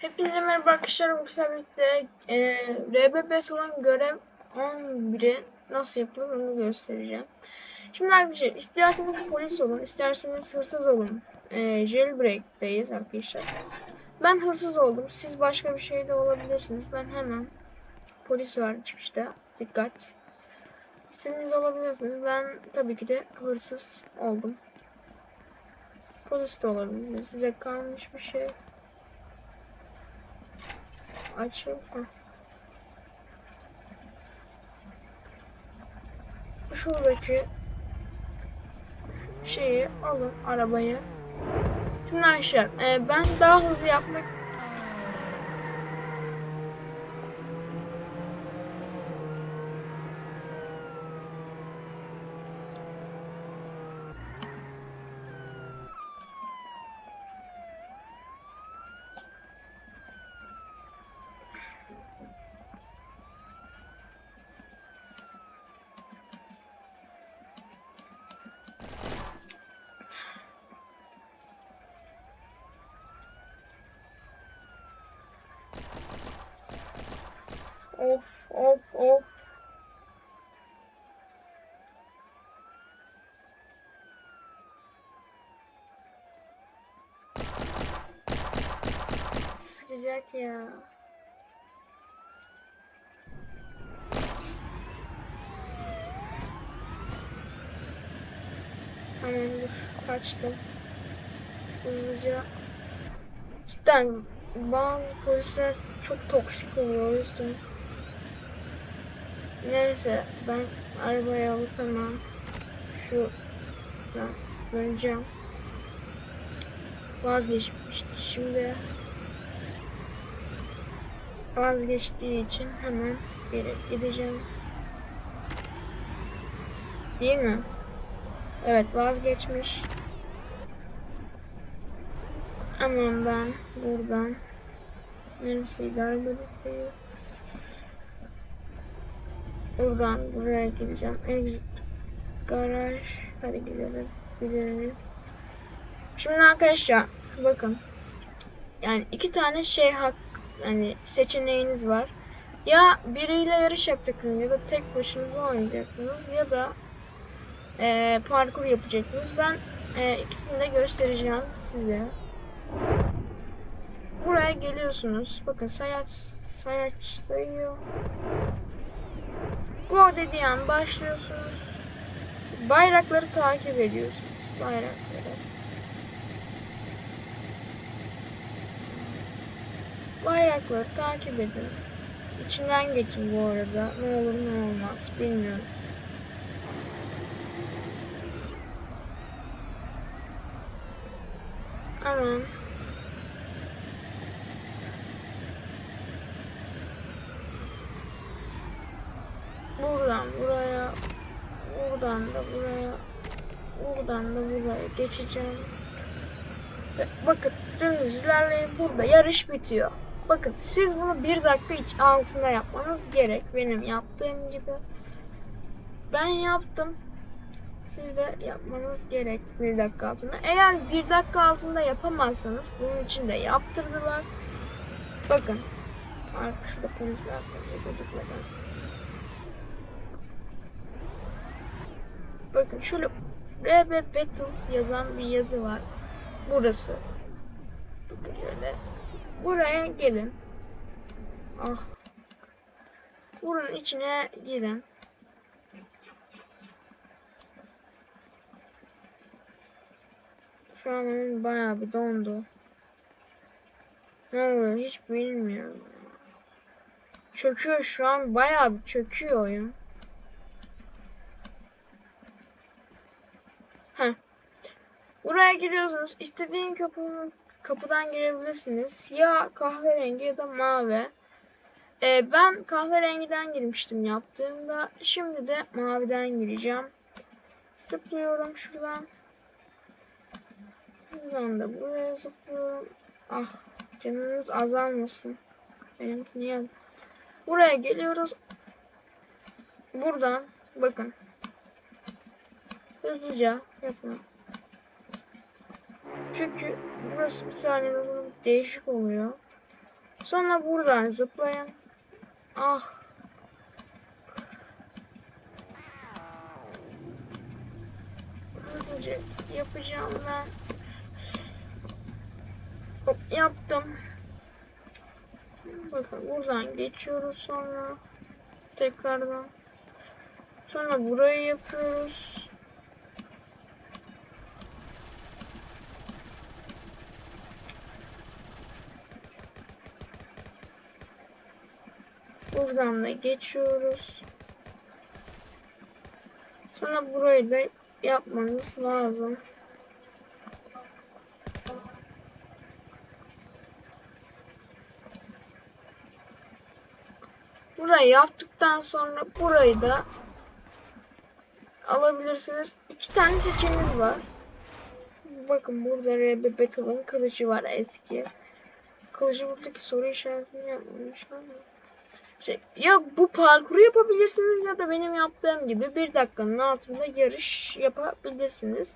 Hepinize merhaba arkadaşlar. Bu birlikte e, RB Battle'ın görev 11'i nasıl yapılır onu göstereceğim. Şimdi arkadaşlar isterseniz polis olun, isterseniz hırsız olun. E, jailbreak'teyiz arkadaşlar. Ben hırsız oldum. Siz başka bir şey de olabilirsiniz. Ben hemen polis var çıkışta. Dikkat. İstediğiniz olabilirsiniz. Ben tabii ki de hırsız oldum. Polis de olabilir. Size kalmış bir şey. Açıl. Heh. Şuradaki şeyi alın arabayı. Şimdi arkadaşlar e, ben daha hızlı yapmak Of of of. Sıkacak ya. Tamam dur kaçtım. Hızlıca. Cidden bazı polisler çok toksik oluyor o yüzden. Neyse ben arabayı alıp hemen şu döneceğim. Vazgeçmişti şimdi. Vazgeçtiği için hemen geri gideceğim. Değil mi? Evet vazgeçmiş. Hemen ben buradan neresiydi arabalıktayı buradan buraya gideceğim. Exit garaj. Hadi gidelim gidelim. Şimdi arkadaşlar bakın. Yani iki tane şey hak yani seçeneğiniz var. Ya biriyle yarış yapacaksınız ya da tek başınıza oynayacaksınız ya da e, parkur yapacaksınız. Ben e, ikisini de göstereceğim size. Buraya geliyorsunuz. Bakın sayaç sayaç sayıyor. Go dediği an başlıyorsunuz. Bayrakları takip ediyorsunuz. Bayrakları. Bayrakları takip edin. İçinden geçin bu arada. Ne olur ne olmaz bilmiyorum. Aman. Buradan buraya, buradan da buraya, buradan da buraya geçeceğim. Ve bakın dümdüz ilerleyin burada yarış bitiyor. Bakın siz bunu bir dakika iç altında yapmanız gerek. Benim yaptığım gibi. Ben yaptım. Siz de yapmanız gerek bir dakika altında. Eğer bir dakika altında yapamazsanız bunun için de yaptırdılar. Bakın. Arka şurada polisler gözükmeden. Bakın şöyle RB Battle yazan bir yazı var. Burası. Bakın şöyle. Buraya gelin. Ah. Buranın içine girin. Şu an oyun bayağı bir dondu. Ne oluyor hiç bilmiyorum. Çöküyor şu an bayağı bir çöküyor oyun. Heh. Buraya giriyorsunuz. İstediğin kapının kapıdan girebilirsiniz. Ya kahverengi ya da mavi. Ee, ben kahverengiden girmiştim yaptığımda. Şimdi de maviden gireceğim. Zıplıyorum şuradan. Buradan da buraya zıplıyorum. Ah canınız azalmasın. Benim niye? Buraya geliyoruz. Buradan bakın. Hızlıca yapın. Çünkü burası bir saniye değişik oluyor. Sonra buradan zıplayın. Ah. Hızlıca yapacağım ben. Hop yaptım. Bakın buradan geçiyoruz sonra. Tekrardan. Sonra burayı yapıyoruz. Buradan da geçiyoruz. Sonra burayı da yapmanız lazım. Burayı yaptıktan sonra burayı da alabilirsiniz. İki tane seçeneğiniz var. Bakın burada RB Battle'ın kılıcı var eski. Kılıcı buradaki soru işaretini yapmamış ama. Şey, ya bu parkuru yapabilirsiniz ya da benim yaptığım gibi bir dakikanın altında yarış yapabilirsiniz.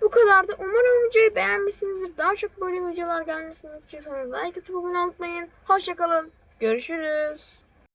Bu kadar da umarım videoyu beğenmişsinizdir. Daha çok böyle videolar gelmesini istiyorsanız like atıp abone olmayı unutmayın. Hoşçakalın. Görüşürüz.